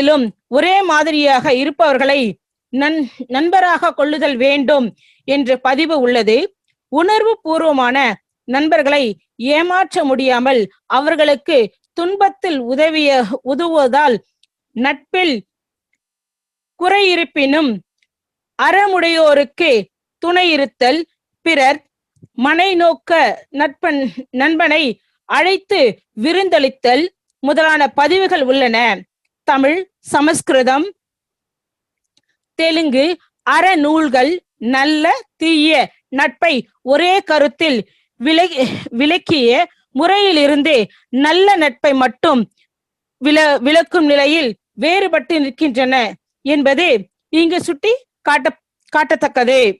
எண்ணத்திலும் ஒரே மாதிரியாக இருப்பவர்களை நன் நண்பராக கொள்ளுதல் வேண்டும் என்ற பதிவு உள்ளது. உணர்வு பூர்வமான நண்பர்களை ஏமாற்ற முடியாமல் அவர்களுக்கு துன்பத்தில் உதவிய உதவுவதால் நட்பில் குறையிருப்பினும் அறமுடையோருக்கு துணை இருத்தல் பிறர் மனை நோக்க நட்பன் நண்பனை அழைத்து விருந்தளித்தல் முதலான பதிவுகள் உள்ளன. தமிழ் சமஸ்கிருதம் தெலுங்கு அறநூல்கள் நல்ல தீய நட்பை ஒரே கருத்தில் விலை விளக்கிய முறையிலிருந்து நல்ல நட்பை மட்டும் வில விளக்கும் நிலையில் வேறுபட்டு நிற்கின்றன என்பது இங்கு சுட்டி காட்ட காட்டத்தக்கது.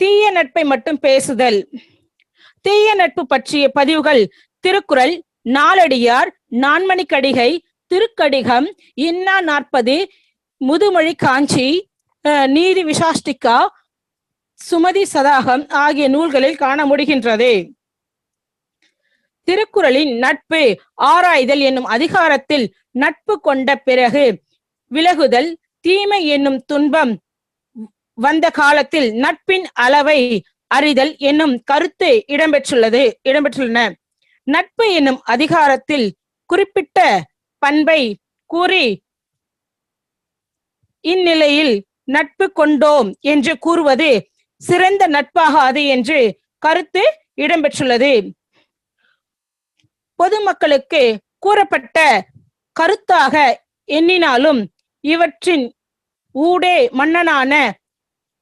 தீய நட்பை மட்டும் பேசுதல். தீய நட்பு பற்றிய பதிவுகள் திருக்குறள் நாளடியார் நான்மணிக்கடிகை திருக்கடிகம் இன்னா நாற்பது முதுமொழி காஞ்சி நீதி விசாஷ்டிகா சுமதி சதாகம் ஆகிய நூல்களில் காண முடிகின்றது. திருக்குறளின் நட்பு ஆராய்தல் என்னும் அதிகாரத்தில் நட்பு கொண்ட பிறகு விலகுதல் தீமை என்னும் துன்பம் வந்த காலத்தில் நட்பின் அளவை அறிதல் என்னும் கருத்து இடம்பெற்றுள்ளது இடம்பெற்றுள்ளன. நட்பு என்னும் அதிகாரத்தில் குறிப்பிட்ட பண்பை கூறி இந்நிலையில் நட்பு கொண்டோம் என்று கூறுவது சிறந்த நட்பாகாது என்று கருத்து இடம்பெற்றுள்ளது. பொதுமக்களுக்கு கூறப்பட்ட கருத்தாக எண்ணினாலும் இவற்றின் ஊடே மன்னனான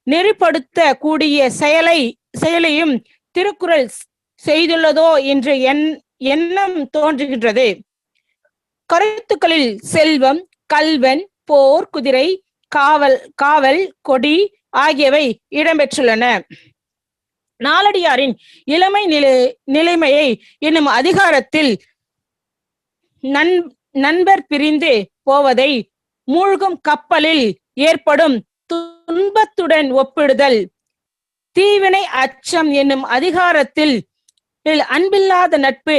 நெறிப்படுத்த கூடிய செயலை செயலையும் திருக்குறள் செய்துள்ளதோ என்று எண் எண்ணம் தோன்றுகின்றது. கருத்துக்களில் செல்வம் கல்வன் போர் குதிரை காவல் காவல் கொடி ஆகியவை இடம்பெற்றுள்ளன. நாலடியாரின் இளமை நிலை நிலைமையை என்னும் அதிகாரத்தில் நண் நண்பர் பிரிந்து போவதை மூழ்கும் கப்பலில் ஏற்படும் துன்பத்துடன் ஒப்பிடுதல். தீவினை அச்சம் என்னும் அதிகாரத்தில் அன்பில்லாத நட்பு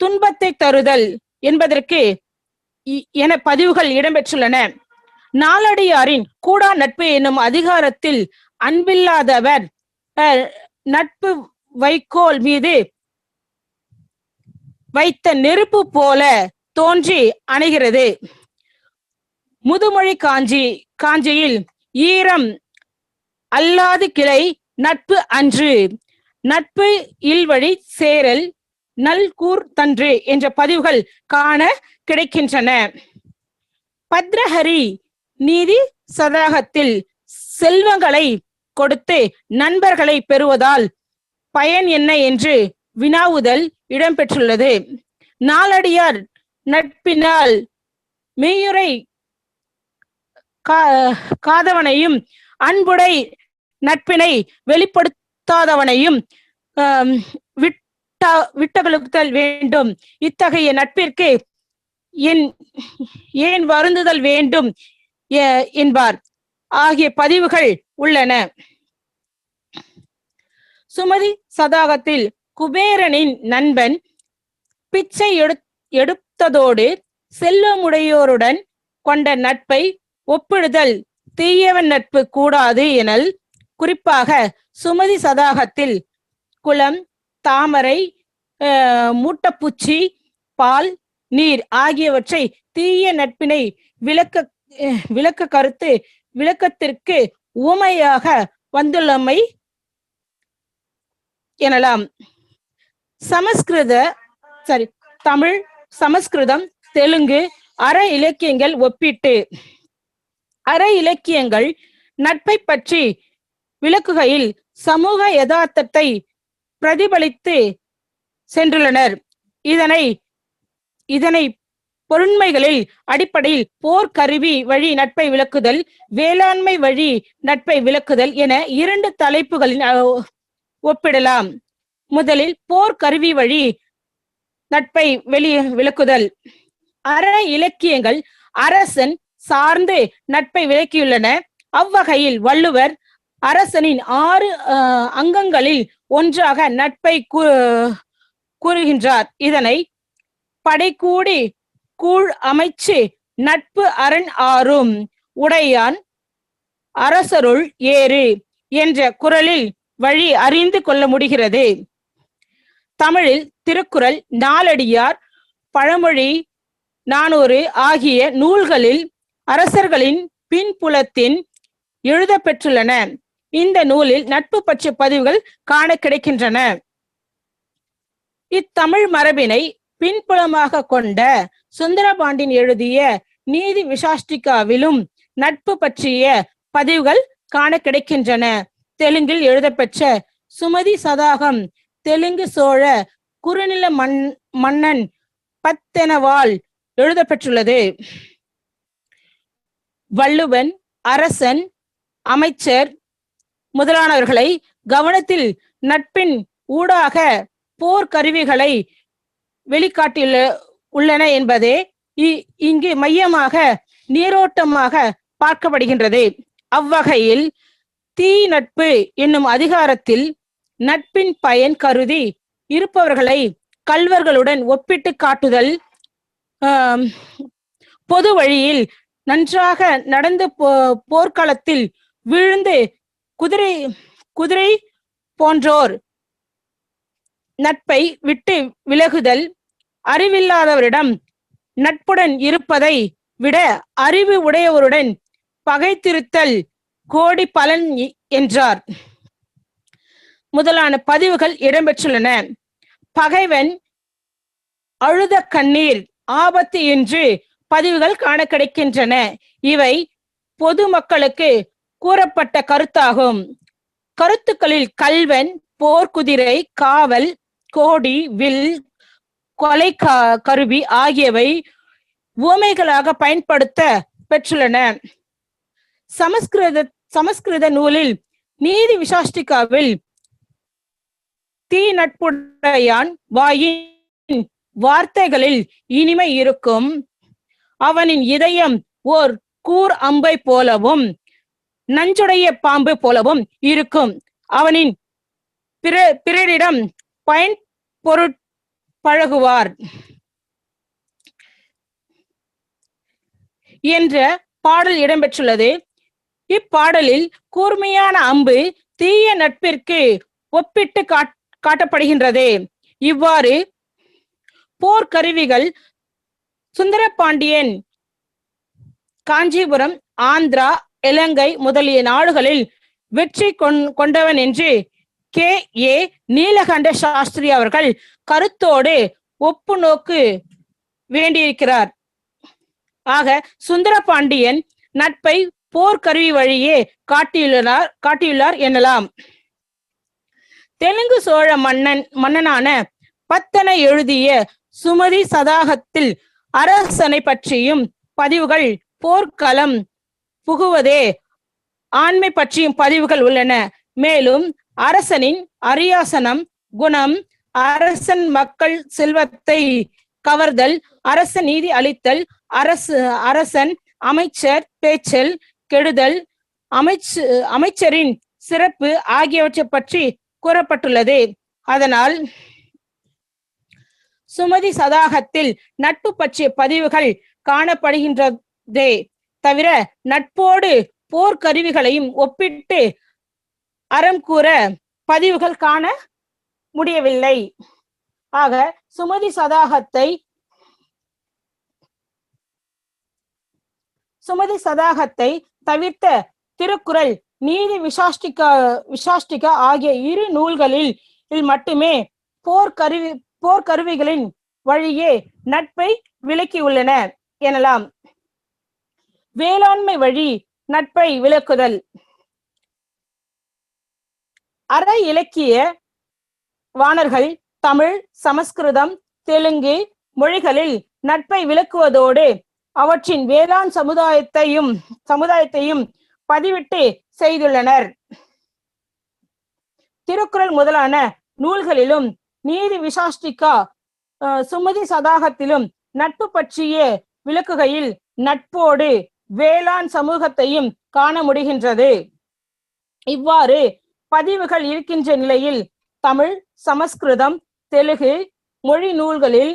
துன்பத்தை தருதல். என்பதற்கு இ- என பதிவுகள் இடம்பெற்றுள்ளன. நாளடியாரின் கூடா நட்பு என்னும் அதிகாரத்தில் அன்பில்லாதவர் நட்பு வைக்கோல் மீது வைத்த நெருப்பு போல தோன்றி அணைகிறது. முதுமொழி காஞ்சி காஞ்சியில் ஈரம் அல்லாது கிளை நட்பு அன்று நட்பு இல்வழி சேரல் நல்கூர் தன்று என்ற பதிவுகள் காண கிடைக்கின்றன. பத்ரஹரி நீதி சதாகத்தில் செல்வங்களை கொடுத்து நண்பர்களை பெறுவதால் பயன் என்ன என்று வினாவுதல் இடம்பெற்றுள்ளது. நாளடியார் நட்பினால் மெய்யுரை கா- காதவனையும் அன்புடை நட்பினை வெளிப்படுத்தாதவனையும் ஆம், விட்ட விட்டகழுத்தல் வேண்டும். இத்தகைய நட்பிற்கு என் ஏன் வருந்துதல் வேண்டும் என்பார். ஆகிய பதிவுகள் உள்ளன. சுமதி சதாகத்தில் குபேரனின் நண்பன் பிச்சை எடு எடுத்ததோடு செல்வமுடையோருடன் கொண்ட நட்பை ஒப்பிடுதல் தீயவன் நட்பு கூடாது எனல் குறிப்பாக சுமதி சதாகத்தில் குலம் தாமரை அஹ், மூட்டப்பூச்சி பால் நீர் ஆகியவற்றை தீய நட்பினை விளக்க விளக்க கருத்து விளக்கத்திற்கு உமையாக வந்துள்ளமை எனலாம். சமஸ்கிருத சரி தமிழ் சமஸ்கிருதம் தெலுங்கு அற இலக்கியங்கள் ஒப்பிட்டு. அற இலக்கியங்கள் நட்பை பற்றி விளக்குகையில் சமூக யதார்த்தத்தை பிரதிபலித்து சென்றுள்ளனர். இதனை இதனை பொருண்மைகளில் அடிப்படையில் போர்க்கருவி வழி நட்பை விளக்குதல் வேளாண்மை வழி நட்பை விளக்குதல் என இரண்டு தலைப்புகளில் ஒப்பிடலாம். முதலில் போர்க்கருவி வழி நட்பை வெளி விளக்குதல். அற இலக்கியங்கள் அரசன் சார்ந்து நட்பை விளக்கியுள்ளன. அவ்வகையில் வள்ளுவர் அரசனின் ஆறு அஹ், அங்கங்களில் ஒன்றாக நட்பை கூ- கூறுகின்றார். இதனை படைக்கூடி கூழ் அமைச்சு நட்பு அரண் ஆறும். உடையான் அரசருள் ஏறு என்ற குரலில் வழி அறிந்து கொள்ள முடிகிறது. தமிழில் திருக்குறள் நாலடியார் பழமொழி நானூறு ஆகிய நூல்களில் அரசர்களின் பின்புலத்தின் எழுதப்பெற்றுள்ளன. இந்த நூலில் நட்பு பற்றிய பதிவுகள் காண கிடைக்கின்றன. இத்தமிழ் மரபினை பின்புலமாக கொண்ட சுந்தரபாண்டின் எழுதிய நீதி விசாஷ்டிகாவிலும் நட்பு பற்றிய பதிவுகள் காண கிடைக்கின்றன. தெலுங்கில் எழுதப்பெற்ற சுமதி சதாகம் தெலுங்கு சோழ குறுநில மன் மன்னன் பத்தெனவால் எழுதப்பெற்றுள்ளது. வள்ளுவன் அரசன் அமைச்சர் முதலானவர்களை கவனத்தில் நட்பின் ஊடாக போர்க்கருவிகளை வெளிக்காட்டியுள்ள உள்ளன என்பதே இ- இங்கு மையமாக நீரோட்டமாக பார்க்கப்படுகின்றது. அவ்வகையில் தீ நட்பு என்னும் அதிகாரத்தில் நட்பின் பயன் கருதி இருப்பவர்களை கல்வர்களுடன் ஒப்பிட்டு காட்டுதல் பொது வழியில் நன்றாக நடந்து போ போர்க்களத்தில் விழுந்து குதிரை குதிரை போன்றோர் நட்பை விட்டு விலகுதல் அறிவில்லாதவரிடம் நட்புடன் இருப்பதை விட அறிவு உடையவருடன் பகைத்திருத்தல் கோடி பலன் என்றார். முதலான பதிவுகள் இடம்பெற்றுள்ளன. பகைவன் அழுத கண்ணீர் ஆபத்து என்று பதிவுகள் காண கிடைக்கின்றன. இவை பொதுமக்களுக்கு கூறப்பட்ட கருத்தாகும். கருத்துக்களில் கல்வன் போர்க்குதிரை காவல் கோடி வில் கொலை க- கருவி ஆகியவை உவமைகளாக பயன்படுத்த பெற்றுள்ளன. சமஸ்கிருத சமஸ்கிருத நூலில் நீதி விசாஷ்டிகாவில் தீ நட்புடையான் வாயின் வார்த்தைகளில் இனிமை இருக்கும். அவனின் இதயம் ஓர் கூர் அம்பை போலவும் நஞ்சுடைய பாம்பு போலவும் இருக்கும். அவனின் பிற பிறரிடம் பயன் பொருட் பழகுவார். என்ற பாடல் இடம்பெற்றுள்ளது. இப்பாடலில் கூர்மையான அம்பு தீய நட்பிற்கு ஒப்பிட்டு காட்டப்படுகின்றது. இவ்வாறு போர்க்கருவிகள் சுந்தரபாண்டியன் காஞ்சிபுரம் ஆந்திரா இலங்கை முதலிய நாடுகளில் வெற்றி கொண்- கொண்டவன் என்று கே. ஏ. நீலகண்ட சாஸ்திரி அவர்கள் கருத்தோடு ஒப்பு நோக்கு வேண்டியிருக்கிறார். ஆக சுந்தரபாண்டியன் நட்பை போர்க்கருவி வழியே காட்டியுள்ளார் காட்டியுள்ளார் எனலாம். தெலுங்கு சோழ மன்னன் மன்னனான பத்தனை எழுதிய சுமதி சதாகத்தில் அரசனை பற்றியும் பதிவுகள் போர்க்களம் புகுவதே. ஆண்மை பற்றியும் பதிவுகள் உள்ளன. மேலும் அரசனின் அரியாசனம் குணம் அரசன் மக்கள் செல்வத்தை கவர்தல் அரச நீதி அளித்தல் அரசு அரசன் அமைச்சர் பேச்சல் கெடுதல் அமைச்சு அமைச்சரின் சிறப்பு ஆகியவற்றை பற்றி கூறப்பட்டுள்ளது. அதனால் சுமதி சதாகத்தில் நட்பு பற்றிய பதிவுகள் காணப்படுகின்றதே. தவிர நட்போடு போர்க்கருவிகளையும் ஒப்பிட்டு அறம் கூற பதிவுகள் காண முடியவில்லை. ஆக சுமதி சதாகத்தை சுமதி சதாகத்தை தவிர்த்த திருக்குறள் நீதி விசாஷ்டிகா விசாஷ்டிகா ஆகிய இரு நூல்களில் மட்டுமே போர்க்கருவி போர்க்கருவிகளின் வழியே நட்பை விளக்கியுள்ளன எனலாம். வேளாண்மை வழி நட்பை விளக்குதல். அற இலக்கிய வாணர்கள் தமிழ் சமஸ்கிருதம் தெலுங்கு மொழிகளில் நட்பை விளக்குவதோடு அவற்றின் வேளாண் சமுதாயத்தையும் சமுதாயத்தையும் பதிவிட்டு செய்துள்ளனர். திருக்குறள் முதலான நூல்களிலும் நீதி விசாஷ்டிகா அஹ், சுமதி சதாகத்திலும் நட்பு பற்றிய விளக்குகையில் நட்போடு வேளாண் சமூகத்தையும் காண முடிகின்றது. இவ்வாறு பதிவுகள் இருக்கின்ற நிலையில் தமிழ் சமஸ்கிருதம் தெலுகு மொழி நூல்களில்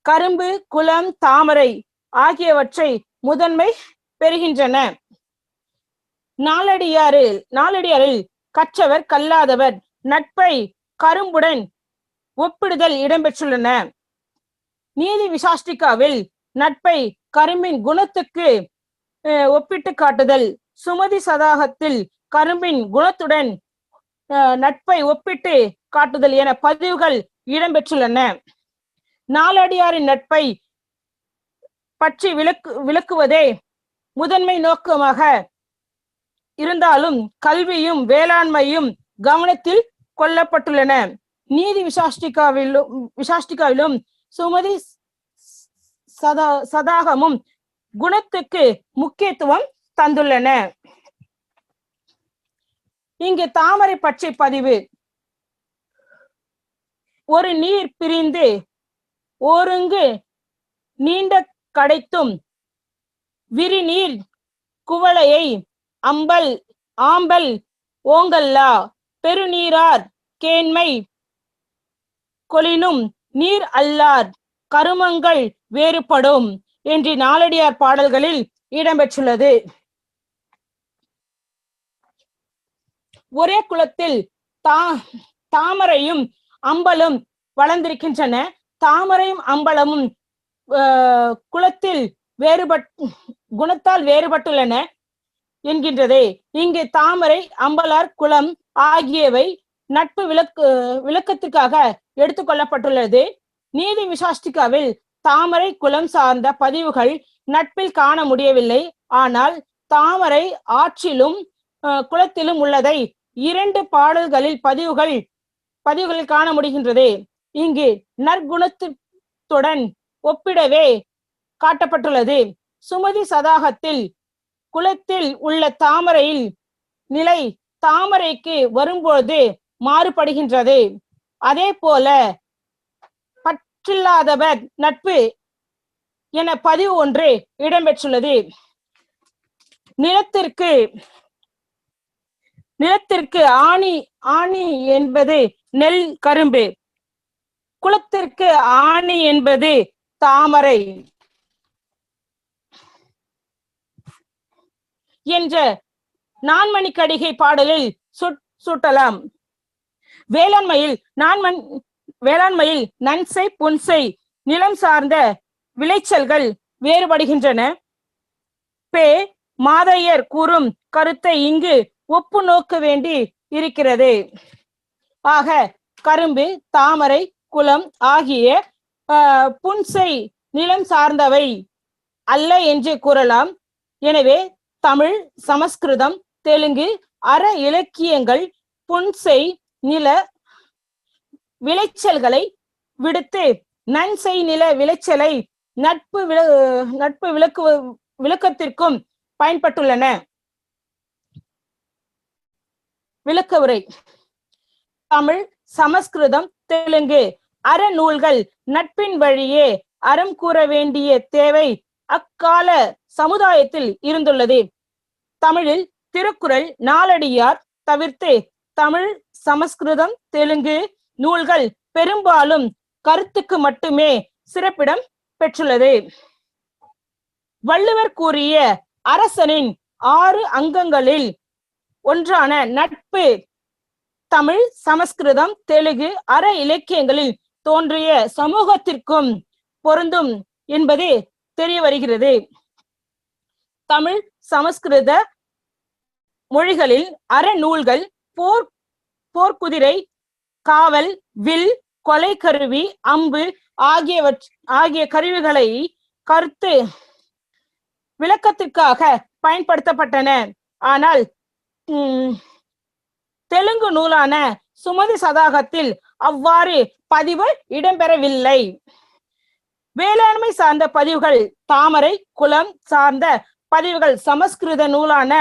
கரும்பு குலம் தாமரை ஆகியவற்றை முதன்மை பெறுகின்றன. நாலடியாரில் நாலடியாரில் கற்றவர் கல்லாதவர் நட்பை கரும்புடன் ஒப்பிடுதல் இடம்பெற்றுள்ளன. நீதி விசாஷ்டிகாவில் நட்பை கரும்பின் குணத்துக்கு ஒப்பிட்டு காட்டுதல். சுமதி சதாகத்தில் கரும்பின் குணத்துடன் நட்பை ஒப்பிட்டு காட்டுதல் என பதிவுகள் இடம்பெற்றுள்ளன. நாலடியாரின் நட்பை பற்றி விளக்கு விளக்குவதே முதன்மை நோக்கமாக இருந்தாலும் கல்வியும் வேளாண்மையும் கவனத்தில் கொள்ளப்பட்டுள்ளன. நீதி விசாஷ்டிகாவிலும் விசாஷ்டிகாவிலும் சுமதி சதா சதாகமும் குணத்துக்கு முக்கியத்துவம் தந்துள்ளன. இங்கு தாமரை பச்சை பதிவு. ஒரு நீர் பிரிந்து ஓருங்கு நீண்ட கடைத்தும் விரிநீர் குவளையை அம்பல் ஆம்பல் ஓங்கல்லா பெருநீரார் கேண்மை கொளினும் நீர் அல்லார் கருமங்கள் வேறுபடும். என்று நாலடியார் பாடல்களில் இடம்பெற்றுள்ளது. ஒரே குலத்தில் தா தாமரையும் அம்பலும் வளர்ந்திருக்கின்றன. தாமரையும் அம்பலமும் ஆஹ், குலத்தில் வேறுபட் குணத்தால் வேறுபட்டுள்ளன என்கின்றதே. இங்கு தாமரை அம்பலார் குலம் ஆகியவை நட்பு விளக்கு விளக்கத்திற்காக எடுத்துக்கொள்ளப்பட்டுள்ளது நீதி விசாஷ்டிகாவில் தாமரை குலம் சார்ந்த பதிவுகள் நட்பில் காண முடியவில்லை. ஆனால் தாமரை ஆற்றிலும் அஹ், குளத்திலும் உள்ளதை இரண்டு பாடல்களில் பதிவுகள் பதிவுகளில் காண முடிகின்றது. இங்கு நற்குணத்துடன் ஒப்பிடவே காட்டப்பட்டுள்ளது. சுமதி சதாகத்தில் குளத்தில் உள்ள தாமரையில் நிலை தாமரைக்கு வரும்போது மாறுபடுகின்றது. அதே போல பற்றில்லாதவர் நட்பு என பதிவு ஒன்று இடம்பெற்றுள்ளது. நிலத்திற்கு நிலத்திற்கு ஆணி ஆணி என்பது நெல் கரும்பு. குளத்திற்கு ஆணி என்பது தாமரை என்ற நான்மணிக்கடிகை பாடலில் சுட் சுட்டலாம். வேளாண்மையில் நான்மண் வேளாண்மையில் நன்சை புன்சை நிலம் சார்ந்த விளைச்சல்கள் வேறுபடுகின்றன. பே மாதையர் கூறும் கருத்தை இங்கு ஒப்பு நோக்க வேண்டி இருக்கிறது. ஆக கரும்பு தாமரை குளம் ஆகிய புன்சை நிலம் சார்ந்தவை அல்ல என்று கூறலாம். எனவே தமிழ் சமஸ்கிருதம் தெலுங்கு அற இலக்கியங்கள் புன்சை நில விளைச்சல்களை விடுத்து நன்செய் நில விளைச்சலை நட்பு விள நட்பு விளக்கு விளக்கத்திற்கும் பயன்பட்டுள்ளன. விளக்க உரை. தமிழ் சமஸ்கிருதம் தெலுங்கு. அறநூல்கள் நட்பின் வழியே அறம் கூற வேண்டிய தேவை அக்கால சமுதாயத்தில் இருந்துள்ளது. தமிழில் திருக்குறள் நாலடியார் தவிர்த்து தமிழ் சமஸ்கிருதம் தெலுங்கு நூல்கள் பெரும்பாலும் கருத்துக்கு மட்டுமே சிறப்பிடம் பெற்றுள்ளது. வள்ளுவர் கூறிய அரசனின் ஆறு அங்கங்களில் ஒன்றான நட்பு தமிழ் சமஸ்கிருதம் தெலுங்கு அற இலக்கியங்களில் தோன்றிய சமூகத்திற்கும் பொருந்தும் என்பது தெரிய வருகிறது தமிழ் சமஸ்கிருத மொழிகளில் அறநூல்கள் போர் போர்க்குதிரை காவல் வில் கொலை கருவி அம்பு ஆகியவற் ஆகிய கருவிகளை கருத்து விளக்கத்திற்காக பயன்படுத்தப்பட்டன. ஆனால் உம், தெலுங்கு நூலான சுமதி சதாகத்தில் அவ்வாறு பதிவு இடம்பெறவில்லை. வேளாண்மை சார்ந்த பதிவுகள் தாமரை குலம் சார்ந்த பதிவுகள் சமஸ்கிருத நூலான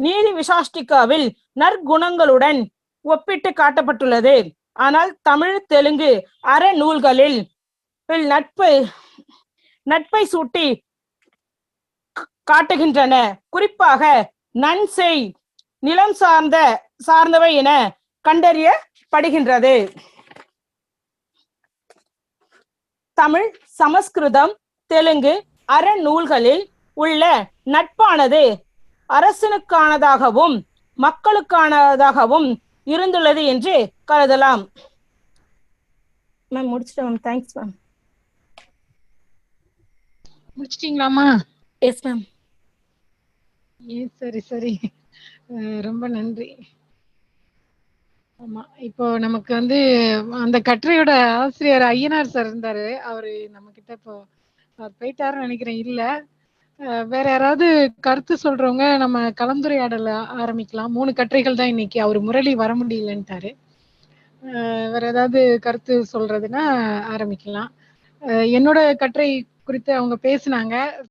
நீதி விசாஷ்டிகாவில் நற்குணங்களுடன் ஒப்பிட்டு காட்டப்பட்டுள்ளது. ஆனால் தமிழ் தெலுங்கு அற நூல்களில் நட்பு நட்பை சூட்டி காட்டுகின்றன. குறிப்பாக நன்செய் நிலம் சார்ந்த சார்ந்தவை என கண்டறியப்படுகின்றது. தமிழ் சமஸ்கிருதம் தெலுங்கு அறநூல்களில் உள்ள நட்பானது அரசனுக்கானதாகவும் மக்களுக்கானதாகவும் இருந்துள்ளது என்று கருதலாம். மேம் முடிச்சிட்டேன் மேம் தேங்க்ஸ் மேம் முடிச்சிட்டீங்களாமா எஸ் மேம் சரி சரி. ரொம்ப நன்றி. ஆமா இப்போ நமக்கு வந்து அந்த கட்டுரையோட ஆசிரியர் ஐயனார் சார் இருந்தாரு. அவரு நம்ம கிட்ட இப்போ அவர் போயிட்டாருன்னு நினைக்கிறேன். இல்ல. வேற யாராவது கருத்து சொல்றவங்க நம்ம கலந்துரையாடல ஆரம்பிக்கலாம். மூணு கட்டுரைகள் தான் இன்னைக்கு. அவர் முரளி வர முடியலன்ட்டாரு. வேற ஏதாவது கருத்து சொல்றதுன்னா ஆரம்பிக்கலாம். என்னோட கட்டுரை குறித்து அவங்க பேசினாங்க.